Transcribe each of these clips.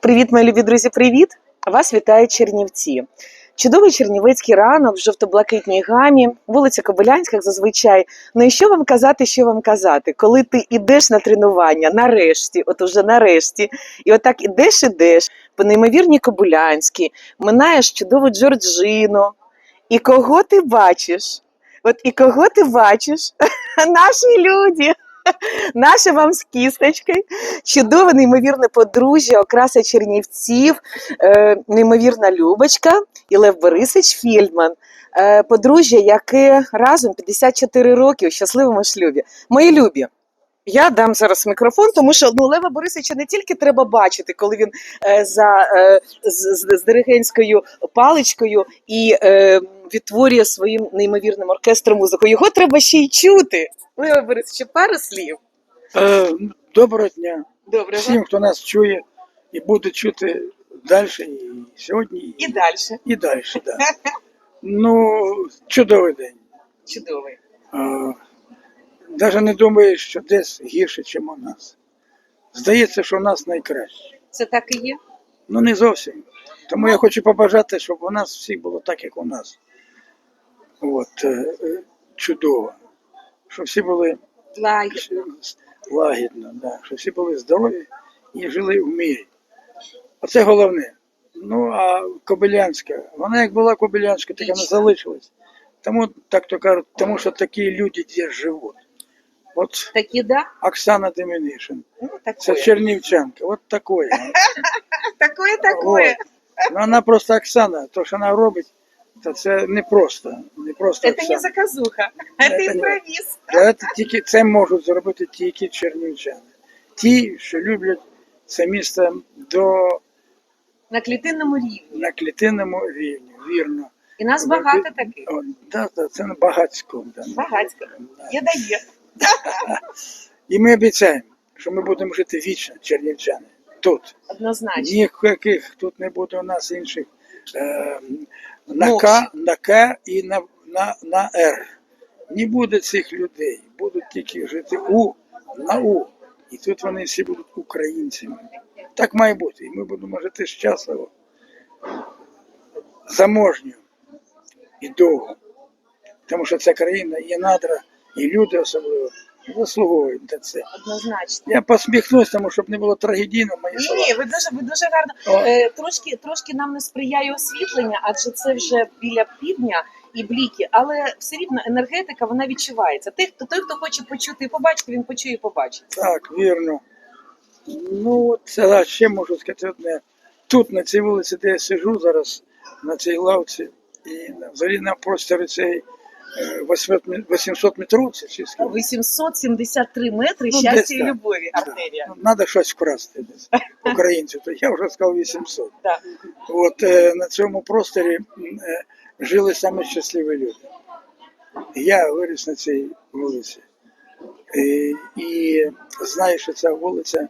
Привіт, мої любі друзі, привіт! Вас вітають Чернівці. Чудовий чернівецький ранок в жовто-блакитній гамі, вулиця Кобилянська, як зазвичай. Ну і що вам казати, що вам казати, коли ти йдеш на тренування, нарешті, от уже нарешті, і отак ідеш, ідеш по неймовірній Кобилянській, минаєш чудову Джорджину. І кого ти бачиш? От і кого ти бачиш? Наші люди, наші вам з кісточкою, чудове, неймовірне подружжя, окраса Чернівців, е, неймовірна Любочка і Лев Борисович Фільдман. Е, подружжя, яке разом 54 роки у щасливому шлюбі. Мої любі. Я дам зараз мікрофон, тому що ну, Лева Борисовича не тільки треба бачити, коли він е, за е, з, з, з диригентською паличкою і е, відтворює своїм неймовірним оркестром музику. Його треба ще й чути. Лева Борисович, пару слів. Е, Доброго дня Добре, всім, хто нас чує і буде чути далі, і сьогодні, і, і далі. і далі. Да. Ну, чудовий день. Чудовий. Навіть не думаю, що десь гірше, ніж у нас. Здається, що у нас найкраще. Це так і є. Ну не зовсім. Тому я хочу побажати, щоб у нас всіх було так, як у нас. От, е, е, чудово. Щоб всі були лагідно, да. щоб всі були здорові і жили в мірі. Оце головне. Ну, а Кобилянська, вона як була Кобилянська, так вона залишилась. Тому, так то кажуть, тому що такі люди де живуть. От Такі, да? Оксана Демінишин, Ну, це чернівчанка, от такое. Такое, такое. Ну, вона просто Оксана, то, що вона робить, то це не просто. Не просто Это не Оксана. заказуха, Это это не- импровиз. Це, тільки, це можуть зробити тільки чернівчани. Ті, що люблять це місто до На клітинному рівні. на клітинному рівні, вірно. І нас багато таких. О, да, да, це на багатську. Да. Багатько. Є дає. І ми обіцяємо, що ми будемо жити вічно, чернівчани. Тут. Однозначно. Ніяких тут не буде у нас інших е, на Мовч. К, на К і на, на, на Р. Не буде цих людей, будуть тільки жити У на У. І тут вони всі будуть українцями. Так має бути. І ми будемо жити щасливо, заможньо і довго. Тому що ця країна є надра, і люди особливо заслуговують на це. Однозначно. Я посміхнусь, тому щоб не було трагедійно мої слова. Ні, ви дуже, ви дуже гарно. О. Е, трошки, трошки нам не сприяє освітлення, адже це вже біля півдня і бліки, але все рівно енергетика вона відчувається. Той, хто той, хто хоче почути і побачити, він почує і побачить. Так, вірно. Ну, от це ще можу сказати одне. Тут, на цій вулиці, де я сижу зараз, на цій лавці, і взагалі на просторі цей 800 метровці, чи скільки, 873 метри Ну, щастя і любові. Артерія. ну, треба щось вкрасти десь українців. То я вже сказав 800. Так. От е, на цьому просторі е, жили саме щасливі люди. Я виріс на цій вулиці. І, і знаю, що ця вулиця.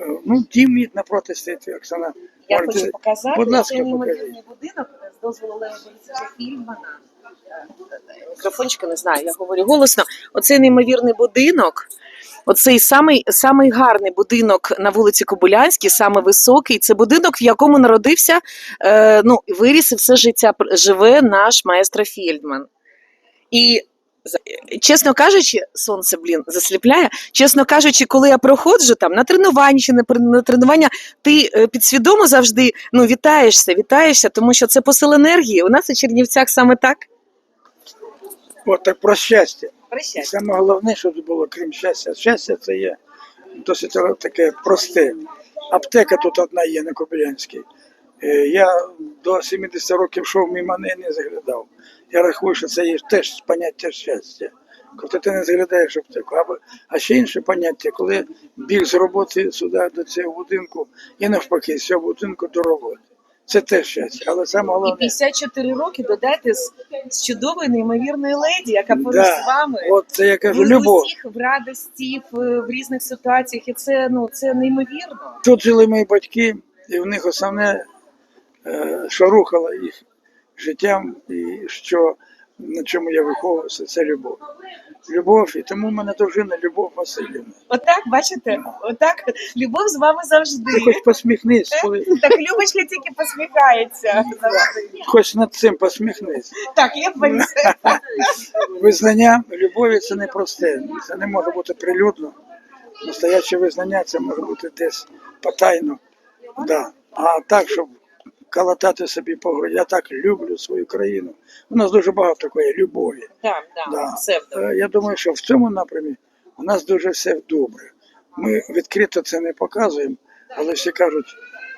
е, Ну, дім мій напроти стоїть, Оксана. Я можете- хочу показати будь ласка, неймовірний покажіть. будинок з дозволу Лева Борисовича Фільмана. Мікрофончика не знаю, я говорю голосно. Оцей неймовірний будинок. Оцей самий, самий гарний будинок на вулиці Кобилянській, саме високий. Це будинок, в якому народився, е, ну, виріс і все життя живе наш маестро Фільдман. І чесно кажучи, сонце, блін, засліпляє. Чесно кажучи, коли я проходжу там на тренування чи не на тренування, ти е, підсвідомо завжди ну, вітаєшся, вітаєшся, тому що це посил енергії. У нас у Чернівцях саме так. От так про щастя. І Прощай. саме головне, щоб було, крім щастя. Щастя це є досить таке просте. Аптека тут одна є на Кобилянській. Е, Я до 70 років йшов мимо неї не заглядав. Я рахую, що це є теж поняття щастя. Коли ти не заглядаєш аптеку. Або, а ще інше поняття, коли біг з роботи сюди до цього будинку і навпаки, з цього будинку до роботи. Це теж щастя. Але саме І головне. 54 роки додайте з, з чудової неймовірної леді, яка поруч Да, з вами. От це я кажу, Ви любов. усіх в радості, в, в різних ситуаціях, і це ну це неймовірно. Тут жили мої батьки, і в них основне, е, що рухало їх життям, і що на чому я виховувався, це любов. Любов, і тому в мене дружина Любов Васильівна. Отак, бачите? Отак любов з вами завжди. Ти хоч посміхнись, коли Так Любочка тільки посміхається. хоч над цим посміхнись. Так, я боюся. Визнання любові це не просте. Це не може бути прилюдно. Настояче визнання це може бути десь потайно. Да. А так, щоб калатати собі по груді, я так люблю свою країну. У нас дуже багато такої любові. Так, Да. псевдо. Е, Я думаю, що в цьому напрямі у нас дуже все добре. Ми відкрито це не показуємо, але всі кажуть,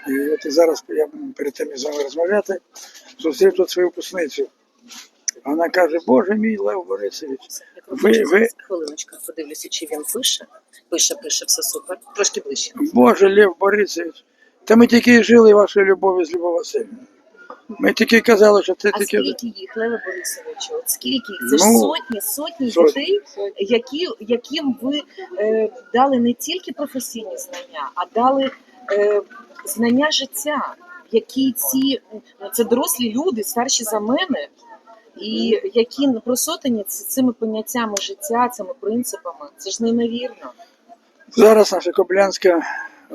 і от і зараз я перед тим з вами розмовляти, зустрів тут свою випускницю. Вона каже, Боже мій Лев Борисович, ви, ви, Хвилиночку, подивлюся, чи він пише. Пише, пише, все супер. Трошки ближче. Боже Лев Борисович, та ми тільки жили вашою любов'ю з Любов Васильівною. Ми тільки казали, що це А тільки. скільки їх, Леве Борисовичу? От скільки їх? Це ж Ну, сотні, сотні сотні. дітей, які, яким ви е, дали не тільки професійні знання, а дали е, знання життя, які ці ну, це дорослі люди, старші за мене, і які просотані ц- цими поняттями життя, цими принципами. Це ж неймовірно. Зараз наша Коблянська е,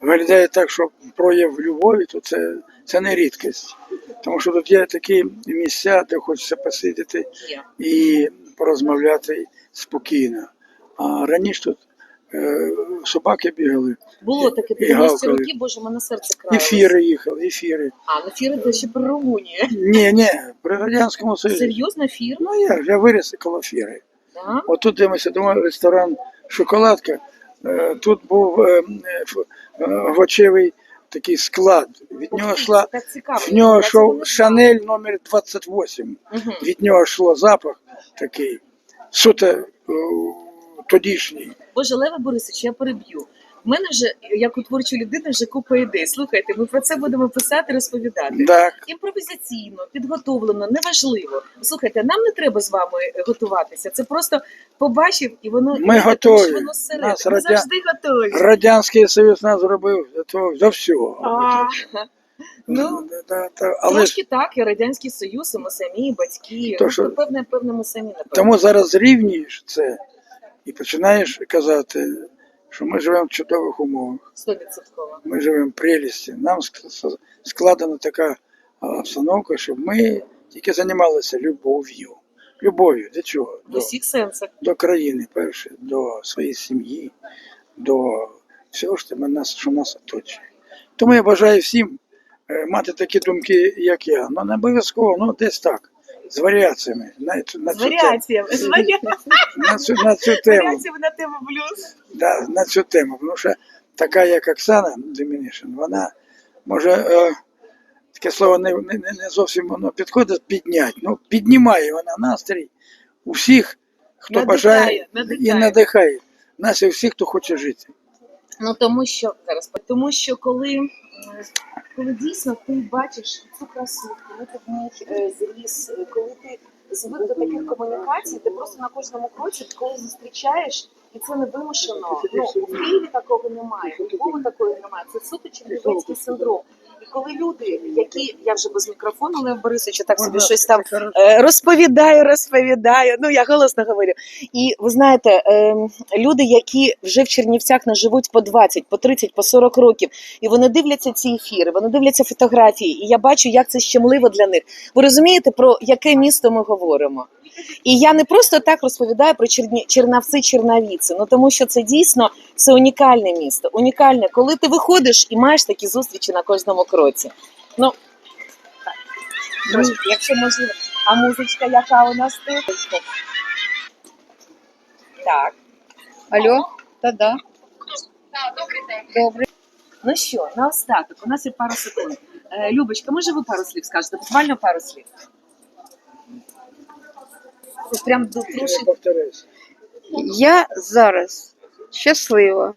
виглядає так, що прояв любові, то це, це не рідкість. Тому що тут є такі місця, де хочеться посидіти і порозмовляти спокійно. А раніше тут е, собаки бігали, Було таке І 90 гавкали. років, боже, мене серце краяло. ефіри їхали, ефіри. А, на фіри це ще при Румунії. Ні, ні, при Радянському Союзі. Серйозно фір? Ну я, я виріс коло фіри. Да? Отут, де ми сидимо, ресторан Шоколадка. е, Тут був е, е, гочевий такий склад. Від нього йшла, в нього йшов Шанель номер 28. Мгм. Від нього йшло запах такий суто е, тодішній. Боже, Леве Борисович, я переб'ю. У мене вже, як у творчої людини, вже купа ідей. Слухайте, ми про це будемо писати, розповідати. Так, Імпровізаційно, підготовлено, неважливо. Слухайте, нам не треба з вами готуватися. Це просто побачив і воно Ми і готові. тому воно зсередини. Нас Ми радя- завжди готові. Радянський Союз нас зробив для того, для всього. А, ну, Да, да. Але ж трошки так, і Радянський Союз, і ми самі, і батьки. То, Ну, що- Певне, певне, ми самі напевно. Тому зараз зрівнюєш це і починаєш казати, що ми живемо в чудових умовах. Стовідсотково. ми живемо в прелісті. Нам ск- складена така обстановка, щоб ми тільки займалися любов'ю. Любов'ю до чого? До, усіх сенсах. до країни, перше, до своєї сім'ї, до всього, що нас, що нас оточує. Тому я бажаю всім е, мати такі думки, як я. Ну не обов'язково, ну десь так. З варіаціями на, на, З цю, тему, варіаціями. З варіаціями. на, цю, на цю тему. Варіаціями на тему блюз. да, на цю тему. Тому що така, як Оксана Демінішин, вона може е, таке слово не, не, не- не зовсім воно підходить підняти. Ну, піднімає вона настрій у всіх, хто Надихає, бажає і надихає. надихає. Нас і всіх, хто хоче жити. Ну тому що зараз, тому що коли, коли дійсно ти бачиш цю красу, коли ти в ній зріс, коли ти звик до таких комунікацій, ти просто на кожному кроці коли зустрічаєш, і це не вимушено. Ну У Києві такого немає, у Львові такого немає. Це суто чернівецький синдром. Коли люди, які я вже без мікрофону, Лев Борисович, так собі щось там Е, розповідаю, розповідаю. Ну я голосно говорю. І ви знаєте, ем, люди, які вже в Чернівцях не живуть по 20, по 30, по 40 років, і вони дивляться ці ефіри, вони дивляться фотографії, і я бачу, як це щемливо для них. Ви розумієте, про яке місто ми говоримо? І я не просто так розповідаю про Черні... Чернавці, Чернавіці, ну тому що це дійсно це унікальне місто. Унікальне, коли ти виходиш і маєш такі зустрічі на кожному кроці. Ну так, трошки, якщо можливо. А музичка, яка у нас тут? Так. Алло, та-да. Добре. Ну що, наостаток, у нас є пару секунд. Е, Любочка, може ви пару слів скажете? Буквально пару слів. Ось Прям до Я трошки. Я зараз щаслива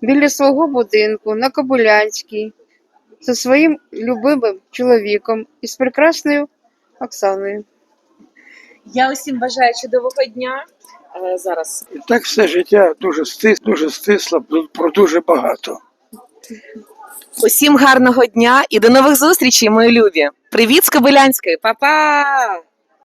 біля свого будинку на Кобилянській зі своїм любимим чоловіком і з прекрасною Оксаною. Я усім бажаю чудового дня. Е, Зараз І так все життя дуже стис, дуже стисло, про дуже багато. усім гарного дня і до нових зустрічей, мої любі. Привіт з Кобилянської, Па-па!